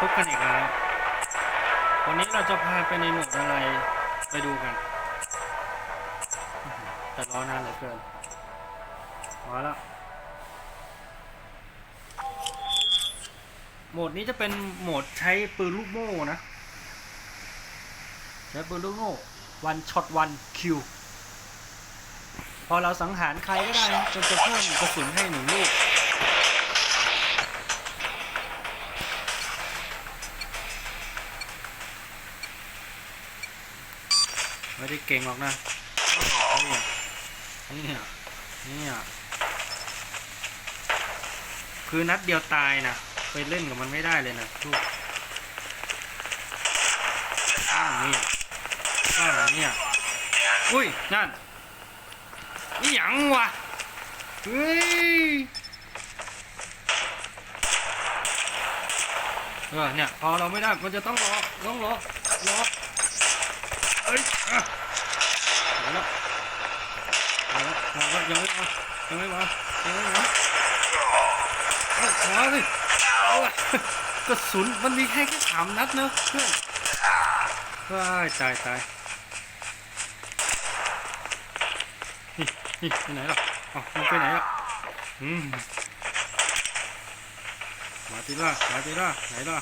พบกันอีกแล้ว วันนี้เราจะพาไปในหมวดอะไรไปดูกัน แต่รอนานเหลือเกิน มาแล้ว โหมดนี้จะเป็นโหมดใช้ปืนลูกโม่นะ ใช้ปืนลูกโม่วันช็อตวันคิว พอเราสังหารใครก็ได้จนจะเพิ่มกระสุนให้หนึ่งลูก ไม่ได้เก่งหรอกนะนี่ยเนี่ยเนี่ยคือนัดเดียวตายนะไปเล่นกับมันไม่ได้เลยนะลูกอ้าวนี่อ้าวเนี่ยอุ้ยนั่นนี่หยังวะเฮ้ยเออเนี่ยพอเราไม่ได้มันจะต้องรอต้องรอรอเอ้ยอะ มาแล้วมาแล้วมาแล้วยังไม่มายังไม่มายังไม่มาเอามาสิเอาละกระสุนมันมีแค่แค่สามนัดเนอะเพื่อนว้ายตายตายนี่นี่ไปไหนล่ะอ๋อมันไปไหนอะอืมมาติล่ามาติล่าไหนล่ะ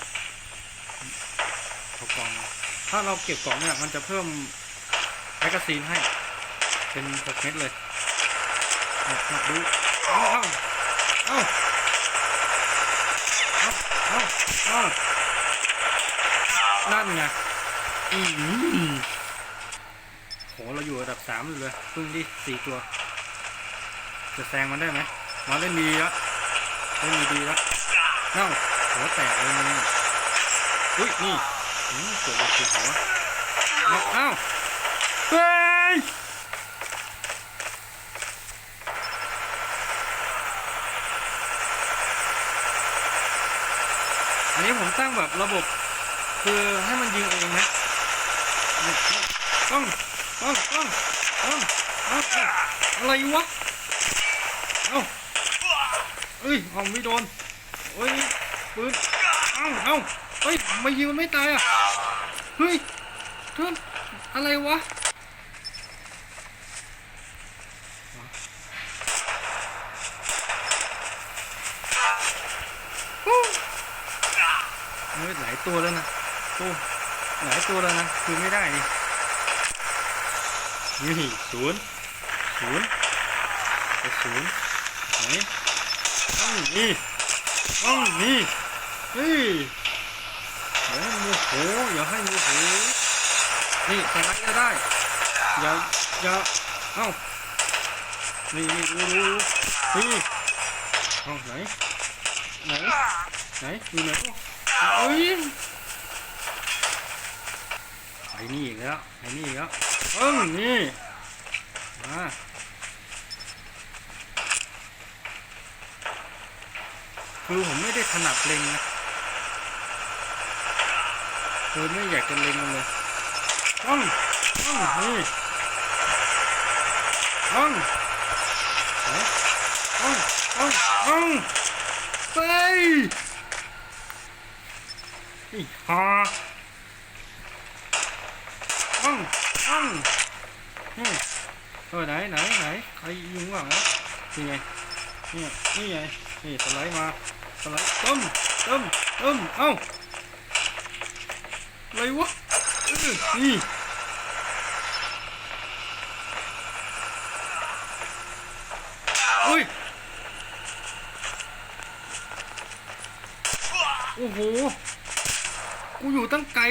เอากล่องถ้าเราเก็บกล่องเนี่ยมันจะเพิ่ม กกาซีนให้ เป็นหกเม็ดเลยเนี่ยเนี่ยดูเอาเอาเอาเอาเอาเอานั่นไงอืมโหเราอยู่ระดับสามเลยเพิ่งที่สี่ตัว จะแซงมันได้ไหมมาเล่นดีแล้วเล่นดีดีแล้วเน่าหัวแตกเลยมึงอุ้ยนี่อืมเกิดอะไรขึ้นวเอ้า เฮ้ยอันนี้ผมตั้งแบบระบบ คือให้มันยิงเองนะต้องต้องต้องต้องต้องอะไรวะ เอ้าเอ้ยเอาไม่โดนเอ้ยปืนเอ้าเอ้าเฮ้ยไม่ยิงมันไม่ตายอะ เฮ้ยเพื่อนอะไรวะ เฮ้หลายตัวแล้วนะโอ้หลายตัวแล้วนะ คือไม่ได้นี่นี่ศูนย์ศูนย์ศูนย์ไหนต้องนี่ต้องนี่เฮ้ยอย่าให้โมโหอย่าให้โมโหนี่สไลด์ก็ได้อย่าอย่าเอ้านี่นี่ดูดูนี่เอ้าไหนไหนไหนอยู่ไหน อ้ยไอ้นี่อีกแล้วไอ้นี่อีกแล้วเอิ้งนี่มาคือผมไม่ได้ถนัดเล็งนะคือไม่อยากจะเล็งมันเลยต้องต้องนี่ต้องไหนต้องต้องต้องไป อีฮ่าต้องต้องนี่เออไหนไหนไหนใครยิงว่างวะนี่ไกูอยู่ตั้งไกล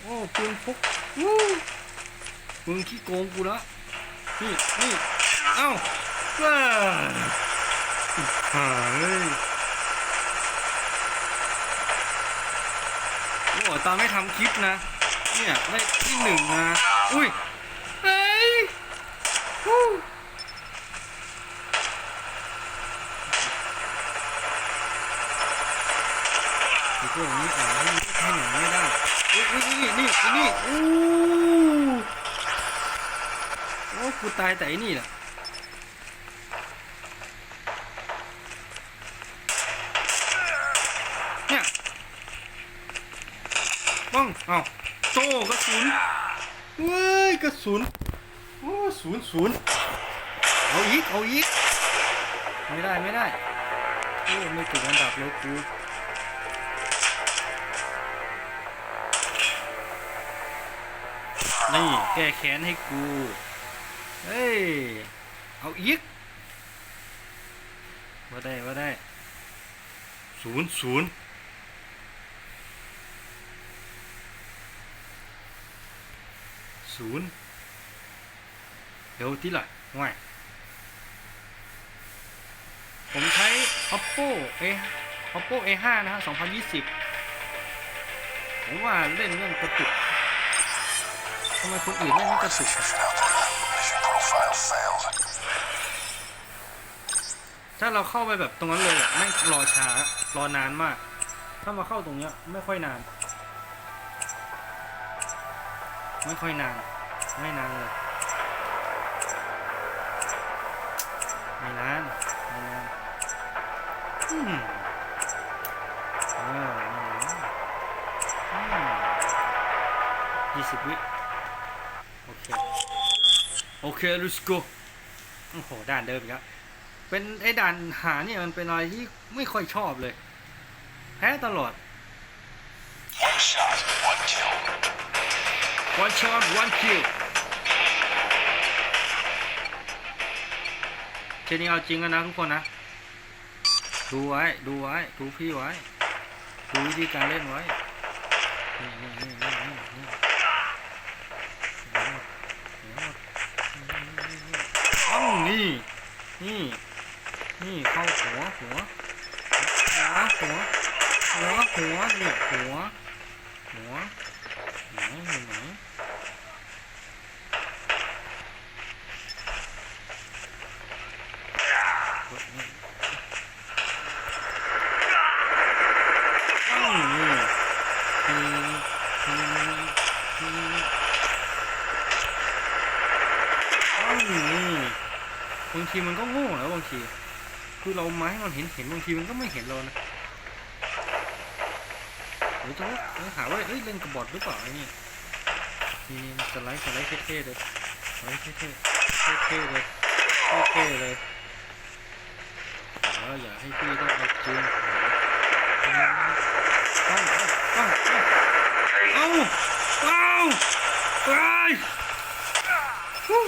โอ้ปืนพกวู้มึงขี้โกงกูละนี่นี่เอ้าว้าหายโอ้ตอนไม่ทำคลิปนะ เนี่ยได้ที่หนึ่งนะ อุ้ย เฮ้ยวู้ไอ้ พวกนี้อ่านให้ให้หนึ่งไม่ได้อุ้ยอุ้ยนี่นี่นี่อู้โอ้กูตายแต่อ้นี่แหละต้องเอาโตกระสุนเว้ยกระสุนโอ้ศูนย์ศูนย์เอาอีกเอาอีกไม่ได้ไม่ได้โอ้ไม่ถึงอันดับเลยกู นี่แก้แค้นให้กู เฮ้ย เอาอีกว่าได้ว่าได้ศูนย์ศูนย์ศูนย์เดี๋ยวที่ละง่ายผมใช้ oppo a oppo a 5นะฮะ2020 ผมว่าเล่นเรื่องกระตุก ทำไมคนอื่นเล่นไม่กระตุกถ้าเราเข้าไปแบบตรงนั้นเลยอะแม่รอช้ารอนานมาก ถ้ามาเข้าตรงเนี้ยไม่ค่อยนาน ไม่ค่อยนาน ไม่นานเลยไม่นานไม่นานอืมเออไม่นาอืมยี่สิบวิ โอเค let's go โอ้โหด่านเดิมอีกแล้วเป็นไอ้ด่านหาเนี่ยมันเป็นอะไรที่ไม่ค่อยชอบเลย แพ้ตลอด One shot, one kill. one shot one kill เทนี้เอาจริงแล้วนะทุกคนนะ ดูไว้ ดูไว้ ดูพี่ไว้ ดูวิธีการเล่นไว้ นี่นี่นี่นี่นี่นี่เดี๋ยวหมดเดี๋ยวหมด เอ้านี่นี่นี่เข้าหัวหัวหัวหัวหัวหัวเนี่ยหัวหัวไหนอยู่ไหนก บางทีมันก็โง่แล้วบางที คือเราไม้มันเห็นเห็นบางทีมันก็ไม่เห็นเรานะหรือจะว่าหาว่าเอ้ยเล่นกับบอทหรือเปล่าไอ้นี่นี่นี่สไลด์สไลด์เท่ๆเลยสไลด์เท่ๆเท่ๆเลยเท่ๆเลยเอออย่าให้พี่ต้องเอาจริงเอาเอาเอาเอาเอาไปฮู้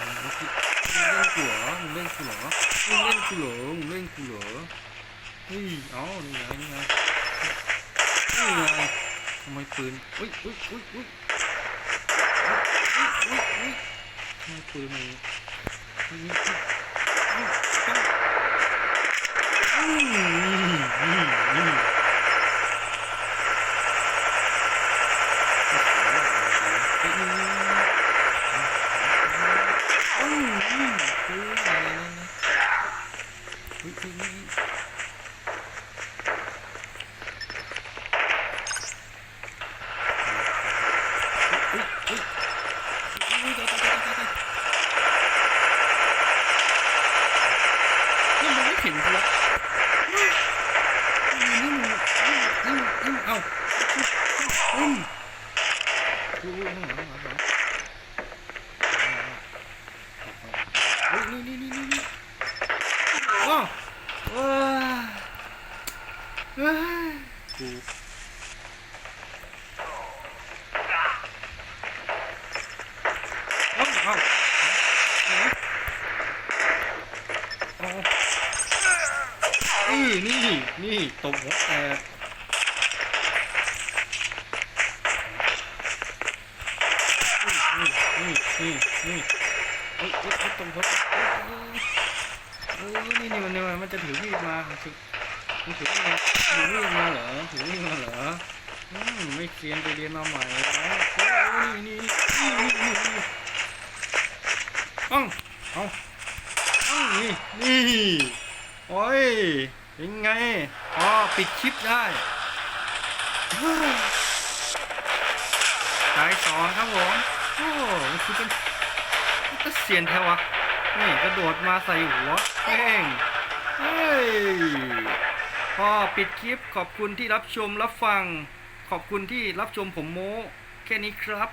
มึงเล่น กูเหรอมึงเล่นกูเหรอมึงเล่นกูเหรอมึงเล่นกูเหรอเฮ้ยเอานี่ไงนี่ไงนี่ไงทำไมปืนอุ้ยอุ้ยอุ้ยอุ้ยอุ้ยอุ้ยอุ้ยทำไมปืนมันอุ้ยอุ้ยอุ้ยอืมอืมอืมอืมอืมปืนอะไรนะอุ้ยอุ้ยอุ้ย อุ๊ยอุ๊ยอุ๊ยตายตายตายตายตาย นี่มันไม่เห็นกูละนี่นี่นี่นี่นี่เอาอืมอุ้ยข้างหลังข้างหลังข้างหลังอุ้ยนี่นี่นี่นี่นี่ว้าวว้าวว้าวกู เอาเอาเอาอือนี่ มหัวแตกนี่นี่นี่นี่เอ้ยเอ้ยเอ้ยตบหัวเอ้ยเออนี่นี่มันนี่มันจะถือมีดมาถือมันถือมีดมาถือมีดมาเหรอถือมีดมาเหรออืมไม่เรียนไปเรียนมาใหม่แล้วโอ้ยนี่นี่นี่นี่นี่ เอาเอาเอานี่ นี่ โอ้ยเป็นไง อ๋อ ปิดคลิปได้ เฮ้ยตายสองครับผมโอ้มันคือเป็นก็เสียนแถวะนี่กระโดดมาใส่หัวเป้งเฮ้ยพอปิดคลิปขอบคุณที่รับชมรับฟัง ขอบคุณที่รับชมผมโม้ แค่นี้ครับ